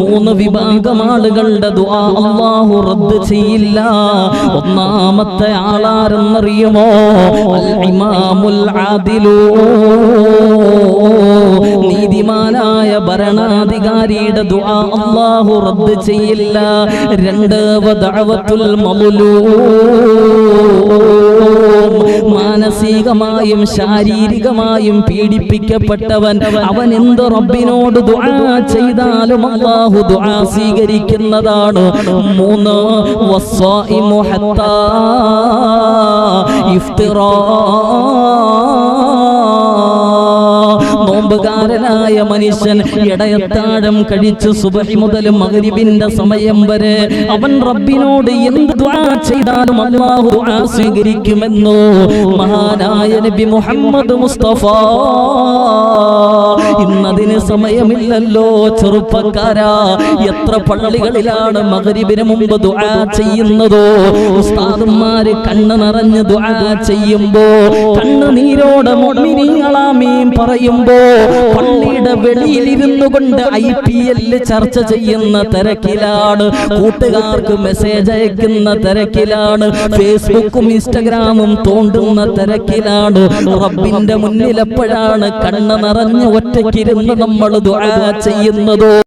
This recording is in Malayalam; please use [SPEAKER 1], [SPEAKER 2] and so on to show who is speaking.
[SPEAKER 1] മൂന്ന് വിഭാഗം ആളുകളുടെ ദുആ അല്ലാഹു റദ്ദ് ചെയ്യില്ല. ഒന്നാമത്തെ ആളാരെന്നറിയുമോ? അൽ ഇമാമുൽ നീതിമാനായ ഭരണാധികാരിയുടെ ദുആ അല്ലാഹു റദ്ദ് ചെയ്യില്ല. രണ്ട് ദഅവത്തുൽ മദ്ലൂം മാനസികമായും ശാരീരികമായും പീഡിപ്പിക്കപ്പെട്ടവൻ അവൻ എന്ത് റബ്ബിനോട് ദുആ ചെയ്താലും അള്ളാഹു ദുആ സ്വീകരിക്കുന്നതാണ്. മൂന്ന് ഇഫ്തിറാ. നോമ്പുകാരനായ മനുഷ്യൻ ഇടയത്താഴം കഴിച്ച് സുബഹി മുതൽ മകരിബിന്റെ സമയം വരെ അവൻ റബ്ബിനോട് എന്ത് ദുആ ചെയ്താലും അല്ലാഹു സ്വീകരിക്കുമെന്നോ? മഹാനായ നബി മുഹമ്മദ് മുസ്തഫ. ഇന്നതിന് സമയമില്ലല്ലോ ചെറുപ്പക്കാരാ. എത്ര പള്ളികളിലാണ് മകരിബിന് മുമ്പ് ദുആ ചെയ്യുന്നതോ? ഉസ്താദന്മാര് കണ്ണ് നിറഞ്ഞ് ദുആ ചെയ്യുമ്പോ കണ്ണുനീരോടെ നീരോടെ മുഅ്മിനീങ്ങളാമീൻ പറയുമ്പോ പള്ളിയുടെ വെളിയിലിരുന്നു കൊണ്ട് ഐ പി എല്ല് ചർച്ച ചെയ്യുന്ന തിരക്കിലാണ്. കൂട്ടുകാർക്ക് മെസ്സേജ് അയക്കുന്ന തിരക്കിലാണ്. ഫേസ്ബുക്കും ഇൻസ്റ്റഗ്രാമും തോണ്ടുന്ന തിരക്കിലാണ്. റബ്ബിന്റെ മുന്നിൽ എപ്പോഴാണ് കണ്ണ് നിറഞ്ഞ് ഒറ്റയ്ക്കിരുന്ന് നമ്മൾ ദുആ ചെയ്യുന്നതോ?